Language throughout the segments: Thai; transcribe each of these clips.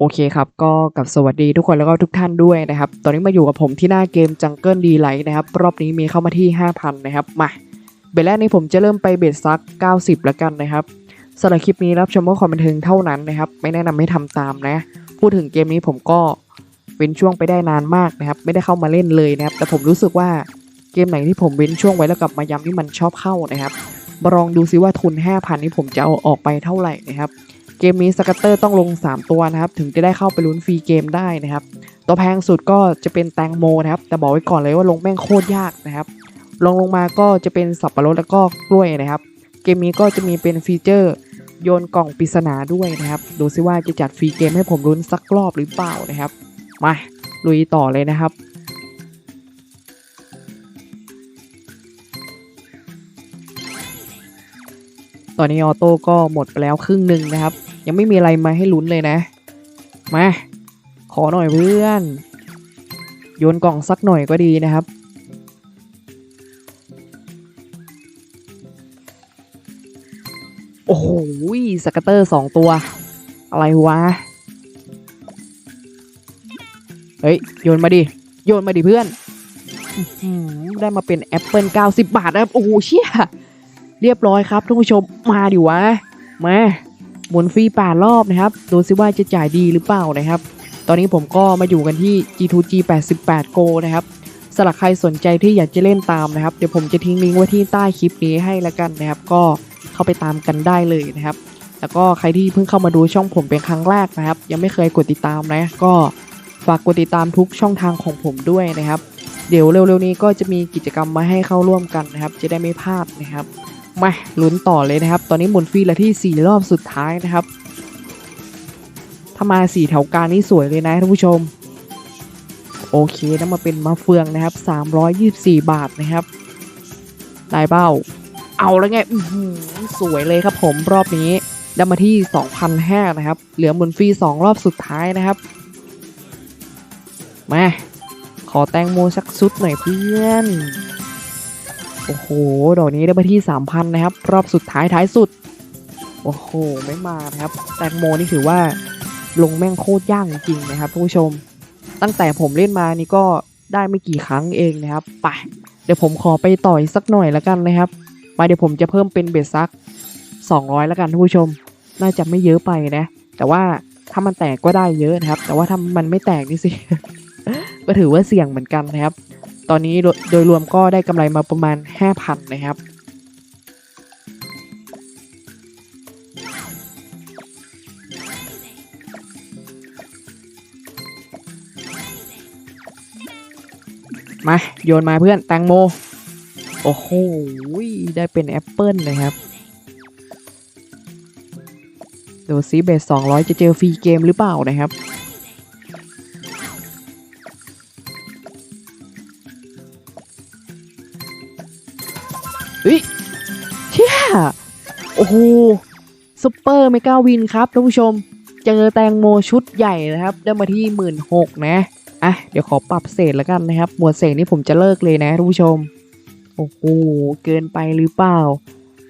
โอเคครับ ก็กับสวัสดีทุกคนแล้วก็ทุกท่านด้วยนะครับ ตอนนี้มาอยู่กับผมที่หน้าเกม Jungle d ีไลท์นะครับ รอบนี้มีเข้ามาที่ 5,000 นะครับ มาเบรแรกนี้ผมจะเริ่มไปเบสซัก 90 แล้วกันนะครับสำหรับคลิปนี้รับชมเพื่อความบันเทิงเท่านั้นนะครับ ไม่แนะนำให้ทำตามนะ พูดถึงเกมนี้ผมก็เว้นช่วงไปได้นานมากนะครับ ไม่ได้เข้ามาเล่นเลยนะครับ แต่ผมรู้สึกว่าเกมไหนที่ผมเว้นช่วงไว้แล้วกลับมาย้ำที่มันชอบเข้านะครับมาลองดูซิว่าทุน 5,000 นี้ผมจะเอาออกไปเท่าไหร่นะครับ เกมนี้สกัตเตอร์ต้องลง 3 ตัวนะครับ ถึงจะได้เข้าไปลุ้นฟรีเกมได้นะครับ ตัวแพงสุดก็จะเป็นแตงโมนะครับ แต่บอกไว้ก่อนเลยว่าลงแม่งโคตรยากนะครับลงลงมาก็จะเป็นสับปะรดแล้วก็กล้วยนะครับ เกมนี้ก็จะมีเป็นฟีเจอร์โยนกล่องปริศนาด้วยนะครับ ดูซิว่าจะจัดฟรีเกมให้ผมลุ้นสักรอบหรือเปล่านะครับ มาลุยต่อเลยนะครับตอนนี้ออโต้ก็หมดไปแล้วครึ่งหนึ่งนะครับ ยังไม่มีอะไรมาให้ลุ้นเลยนะ มา ขอหน่อยเพื่อน โยนกล่องสักหน่อยก็ดีนะครับ โอ้โหสกัตเตอร์สองตัว อะไรวะ เฮ้ย โยนมาดิ โยนมาดิเพื่อน ได้มาเป็นแอปเปิล90 บาทนะครับ โอ้โหเชี่ย เรียบร้อยครับท่านผู้ชม มาดิวะ มา หมุนฟรีป่ารอบนะครับ ดูซิว่าจะจ่ายดีหรือเปล่านะครับ ตอนนี้ผมก็มาอยู่กันที่ G2G 88 Go นะครับสำหรับใครสนใจที่อยากจะเล่นตามนะครับ เดี๋ยวผมจะทิ้งลิงก์ไว้ที่ใต้คลิปนี้ให้แล้วกันนะครับ ก็เข้าไปตามกันได้เลยนะครับ แล้วก็ใครที่เพิ่งเข้ามาดูช่องผมเป็นครั้งแรกนะครับ ยังไม่เคยกดติดตามนะก็ฝากกดติดตามทุกช่องทางของผมด้วยนะครับ เดี๋ยวเร็วๆนี้ก็จะมีกิจกรรมมาให้เข้าร่วมกันนะครับ จะได้ไม่พลาดนะครับ มาลุ้นต่อเลยนะครับ ตอนนี้หมุนฟรีละที่ 4 รอบสุดท้ายนะครับ ถ้ามา 4 แถวกลางนี่สวยเลยนะท่านผู้ชม โอเคนะมาเป็นมาเฟืองนะครับ 324 บาทนะครับ ได้เบ้า เอาแล้วไงสวยเลยครับผมรอบนี้ได้มาที่ 2,500นะครับ เหลือหมุนฟรี 2 รอบสุดท้ายนะครับ มา ขอแตงโมสักซุดหน่อยเพื่อน โอ้โห ดอกนี้ได้มาที่ 3,000 นะครับ รอบสุดท้ายท้ายสุด โอ้โห ไม่มานะครับ แตงโมนี่ถือว่าลงแม่งโคตรยากจริงๆนะครับท่านผู้ชม ตั้งแต่ผมเล่นมานี่ก็ได้ไม่กี่ครั้งเองนะครับ ไป เดี๋ยวผมขอไปต่อยสักหน่อยแล้วกันนะครับ มาเดี๋ยวผมจะเพิ่มเป็นเบสซัก 200 แล้วกันท่านผู้ชม น่าจะไม่เยอะไปนะ แต่ว่าถ้ามันแตกก็ได้เยอะนะครับ แต่ว่าถ้ามันไม่แตกนี่สิ ก็ถือว่าเสี่ยงเหมือนกันนะครับ ตอนนี้โดยรวมก็ได้กำไรมาประมาณ 5,000 นะครับ มา โยนมาเพื่อนแตงโม โอ้โห ได้เป็นแอปเปิลนะครับดูซิเบส200 จะเจอฟรีเกมหรือเปล่านะครับ ฮ้ยเชี่ยโอ้โหซุปเปอร์เมกาวินครับท่านผู้ชม เจอแตงโมชุดใหญ่นะครับ ได้มาที่หมื่นหกนะ อะ เดี๋ยวขอปรับเศษแล้วกันนะครับ หมวดเศษนี่ผมจะเลิกเลยนะท่านผู้ชม โอ้โห เกินไปหรือเปล่า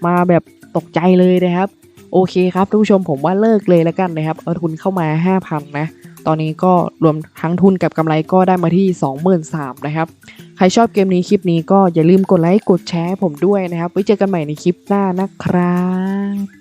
มาแบบตกใจเลยนะครับ โอเคครับท่านผู้ชมผมว่าเลิกเลยแล้วกันนะครับ เอาทุนเข้ามา 5,000 นะ ตอนนี้ก็รวมทั้งทุนกับกำไรก็ได้มาที่ 23,000นะครับ ใครชอบเกมนี้คลิปนี้ก็อย่าลืมกดไลค์กดแชร์ผมด้วยนะครับ ไว้เจอกันใหม่ในคลิปหน้านะครับ